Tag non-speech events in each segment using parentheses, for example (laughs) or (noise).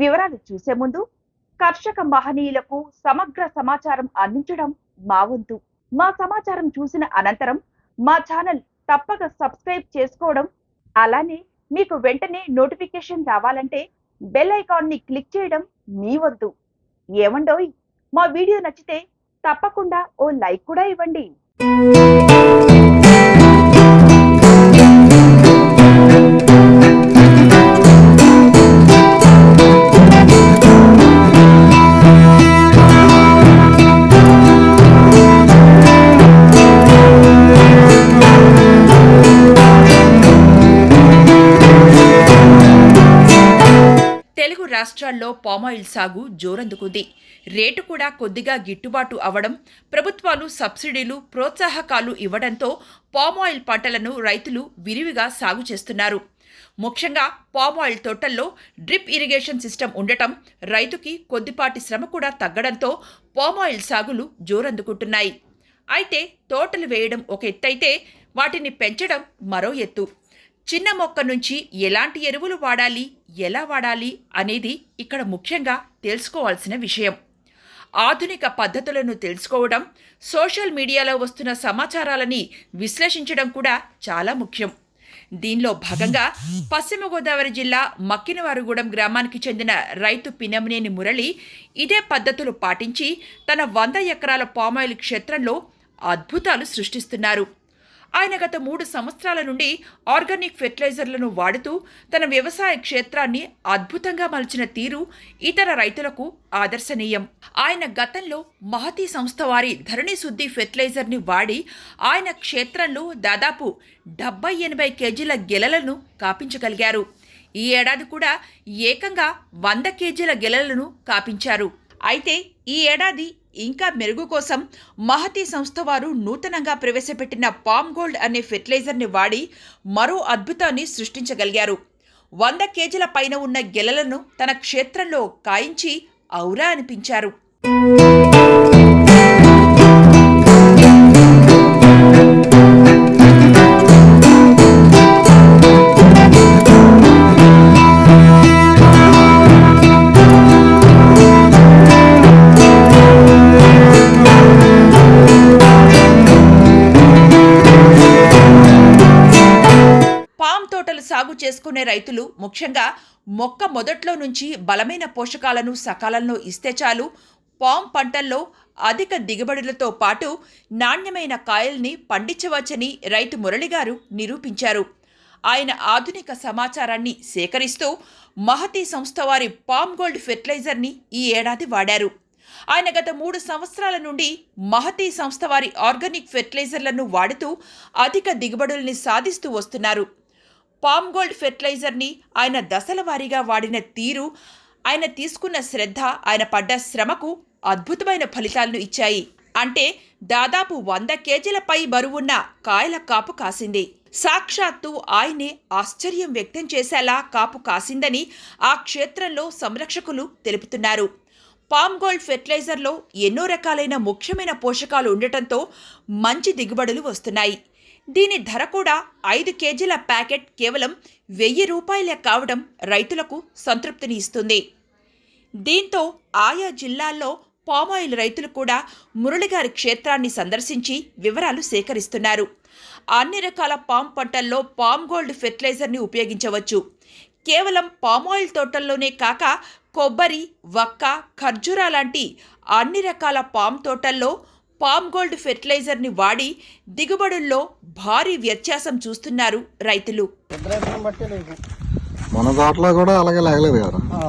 వివరాలు చూసే ముందు కర్షక మహనీయులకు సమగ్ర సమాచారం అందించడం మా వంతు. మా సమాచారం చూసిన అనంతరం మా ఛానల్ తప్పక సబ్స్క్రైబ్ చేసుకోవడం అలానే మీకు వెంటనే నోటిఫికేషన్ రావాలంటే బెల్ ఐకాన్ని క్లిక్ చేయడం మీ వంతు. ఏమండోయ్? మా వీడియో నచ్చితే తప్పకుండా ఓ లైక్ కూడా ఇవ్వండి. రాష్ట్రాల్లో పామాయిల్ సాగు జోరందుకుంది. రేటు కూడా కొద్దిగా గిట్టుబాటు అవడం ప్రభుత్వాలు సబ్సిడీలు ప్రోత్సాహకాలు ఇవ్వడంతో పామాయిల్ పంటలను రైతులు విరివిగా సాగు చేస్తున్నారు. ముఖ్యంగా పామాయిల్ తోటల్లో డ్రిప్ ఇరిగేషన్ సిస్టమ్ ఉండటం రైతుకి కొద్దిపాటి శ్రమ కూడా తగ్గడంతో పామాయిల్ సాగులు జోరందుకుంటున్నాయి. అయితే తోటలు వేయడం ఒక ఎత్తైతే వాటిని పెంచడం మరో ఎత్తు. చిన్న మొక్క నుంచి ఎలాంటి ఎరువులు వాడాలి ఎలా వాడాలి అనేది ఇక్కడ ముఖ్యంగా తెలుసుకోవాల్సిన విషయం. ఆధునిక పద్ధతులను తెలుసుకోవడం సోషల్ మీడియాలో వస్తున్న సమాచారాలని విశ్లేషించడం కూడా చాలా ముఖ్యం. దీనిలో భాగంగా పశ్చిమ గోదావరి జిల్లా మక్కినవారుగూడెం గ్రామానికి చెందిన రైతు పినమనేని మురళి ఇదే పద్ధతులు పాటించి తన వంద ఎకరాల పామాయిల్ క్షేత్రంలో అద్భుతాలు సృష్టిస్తున్నారు. ఆయన గత మూడు సంవత్సరాల నుండి ఆర్గానిక్ ఫెర్టిలైజర్లను వాడుతూ తన వ్యవసాయ క్షేత్రాన్ని అద్భుతంగా మలిచిన తీరు ఇతర రైతులకు ఆదర్శనీయం. ఆయన గతంలో మహతి సంస్థ వారి ధరణి శుద్ధి ఫెర్టిలైజర్ని వాడి ఆయన క్షేత్రంలో దాదాపు డెబ్బై ఎనభై కేజీల గెలలను కాపించగలిగారు. ఈ ఏడాది కూడా ఏకంగా వంద కేజీల గెలలను కాపించారు. అయితే ఈ ఏడాది ఇంకా మెరుగు కోసం మహతి సంస్థ వారు నూతనంగా ప్రవేశపెట్టిన పామ్ గోల్డ్ అనే ఫెర్టిలైజర్ని వాడి మరో అద్భుతాన్ని సృష్టించగలిగారు. వంద కేజీల పైన ఉన్న గెలలను తన క్షేత్రంలో కాయించి ఔరా అనిపించారు. సాగు చేసుకునే రైతులు ముఖ్యంగా మొక్క మొదట్లో నుంచి బలమైన పోషకాలను సకాలంలో ఇస్తే చాలు. పామ్ పంటల్లో అధిక దిగుబడులతో పాటు నాణ్యమైన కాయల్ని పండించవచ్చని రైతు మురళి గారు నిరూపించారు. ఆయన ఆధునిక సమాచారాన్ని సేకరిస్తూ మహతి సంస్థ వారి పామ్ గోల్డ్ ఫెర్టిలైజర్ని ఈ ఏడాది వాడారు. ఆయన గత మూడు సంవత్సరాల నుండి మహతి సంస్థ వారి ఆర్గానిక్ ఫెర్టిలైజర్లను వాడుతూ అధిక దిగుబడుల్ని సాధిస్తూ వస్తున్నారు. పామ్ గోల్డ్ ఫెర్టిలైజర్ని ఆయన దశల వారీగా వాడిన తీరు ఆయన తీసుకున్న శ్రద్ధ ఆయన పడ్డ శ్రమకు అద్భుతమైన ఫలితాలను ఇచ్చాయి. అంటే దాదాపు వంద కేజీలపై బరువున్న కాయల కాపు కాసింది. సాక్షాత్తు ఆయనే ఆశ్చర్యం వ్యక్తం చేసేలా కాపు కాసిందని ఆ క్షేత్రంలో సంరక్షకులు తెలుపుతున్నారు. పామ్ గోల్డ్ ఫెర్టిలైజర్లో ఎన్నో రకాలైన ముఖ్యమైన పోషకాలు ఉండటంతో మంచి దిగుబడులు వస్తున్నాయి. దీని ధర కూడా ఐదు కేజీల ప్యాకెట్ కేవలం వెయ్యి రూపాయలే కావడం రైతులకు సంతృప్తిని ఇస్తుంది. దీంతో ఆయా జిల్లాల్లో పామాయిల్ రైతులు కూడా మురళిగారి క్షేత్రాన్ని సందర్శించి వివరాలు సేకరిస్తున్నారు. అన్ని రకాల పామ్ పంటల్లో పామ్ గోల్డ్ ఫెర్టిలైజర్ని ఉపయోగించవచ్చు. కేవలం పామాయిల్ తోటల్లోనే కాక కొబ్బరి వక్క ఖర్జూరా లాంటి అన్ని రకాల పామ్ తోటల్లో పామ్ గోల్డ్ ఫెర్టిలైజర్ని వాడి దిగుబడుల్లో భారీ వ్యత్యాసం చూస్తున్నారు రైతులు. మన తోటలో కూడా అలాగే లేగలేదు కదా. ఆ,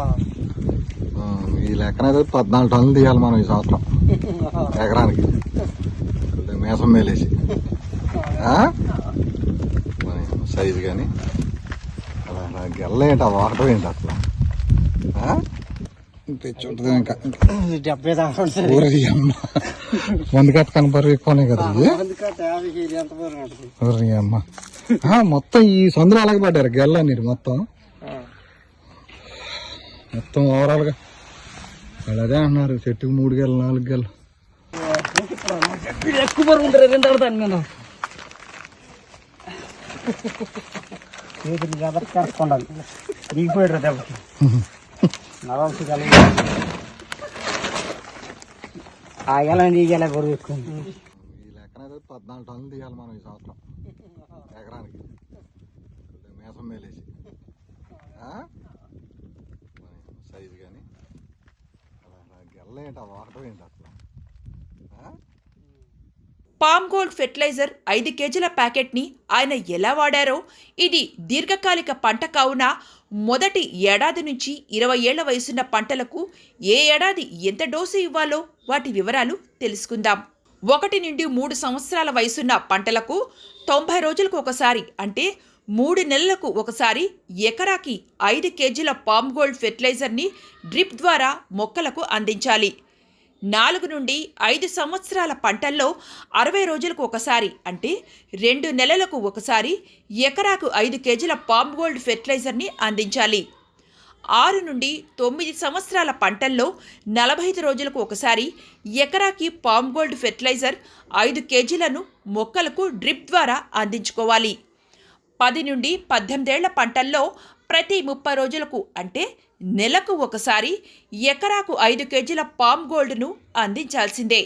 ఈ లెక్కన అయితే పద్నాలుగు టన్నులు తీయాలి మనం ఈ సంవత్సరం. (laughs) ఎకరానికి. మేసం మేలేసి. ఆ? మరి సైజు కానీ అలా అలా గెల్లేంటి ఆ వాకటం ఏంటి అసలు? ఇంకా. డెబ్బై అమ్మ. మంది కట్ట కనపరు ఎక్కువనే కదా ఊరి అమ్మ. మొత్తం ఈ సందులో అలాగే పడ్డారు గెల్ల నీరు మొత్తం. మొత్తం ఓవరాల్గా. వాళ్ళు అదే అంటున్నారు చెట్టుకు మూడు గెల నాలుగు గెల ఎక్కువ ఉంటారు రెండు దాని మీద. చేతులు కాబట్టి కరెక్ట్ దిగిపోయాడు దెబ్బకి. నడవలసి కలిగి ఆ ఎలా దిగేలా గొడవ ఈ లెక్కన పద్నాలుగు టన్నులు తీయాలి మనం ఈ సంవత్సరం. ఎకరానికి. మేసం మేలేసి. సైజు కానీ గెల్లేంటి ఆ వాటర్ ఏంటి అసలు? పామ్ గోల్డ్ ఫెర్టిలైజర్ ఐదు కేజీల ప్యాకెట్ని ఆయన ఎలా వాడారో ఇది దీర్ఘకాలిక పంట కావున మొదటి ఏడాది నుంచి ఇరవై ఏళ్ళ వయసున్న పంటలకు ఏ ఏడాది ఎంత డోసు ఇవ్వాలో వాటి వివరాలు తెలుసుకుందాం. ఒకటి నుండి మూడు సంవత్సరాల వయసున్న పంటలకు తొంభై రోజులకు ఒకసారి అంటే మూడు నెలలకు ఒకసారి ఎకరాకి ఐదు కేజీల పామ్ గోల్డ్ ఫెర్టిలైజర్ని డ్రిప్ ద్వారా మొక్కలకు అందించాలి. నాలుగు నుండి ఐదు సంవత్సరాల పంటల్లో అరవై రోజులకు ఒకసారి అంటే రెండు నెలలకు ఒకసారి ఎకరాకు ఐదు కేజీల పామ్ గోల్డ్ ఫెర్టిలైజర్ని అందించాలి. ఆరు నుండి తొమ్మిది సంవత్సరాల పంటల్లో నలభై ఐదు రోజులకు ఒకసారి ఎకరాకి పామ్ గోల్డ్ ఫెర్టిలైజర్ ఐదు కేజీలను మొక్కలకు డ్రిప్ ద్వారా అందించుకోవాలి. పది నుండి పద్దెనిమిదేళ్ళ పంటల్లో ప్రతి ముప్పై రోజులకు అంటే నెలకు ఒకసారి ఎకరాకు ఐదు కేజీల పామ్ గోల్డ్ను అందించాల్సిందే.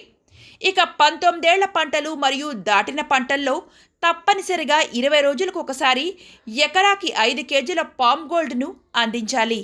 ఇక పంతొమ్మిదేళ్ళ పంటలు మరియు దాటిన పంటల్లో తప్పనిసరిగా ఇరవై రోజులకు ఒకసారి ఎకరాకి ఐదు కేజీల పామ్ గోల్డ్ను అందించాలి.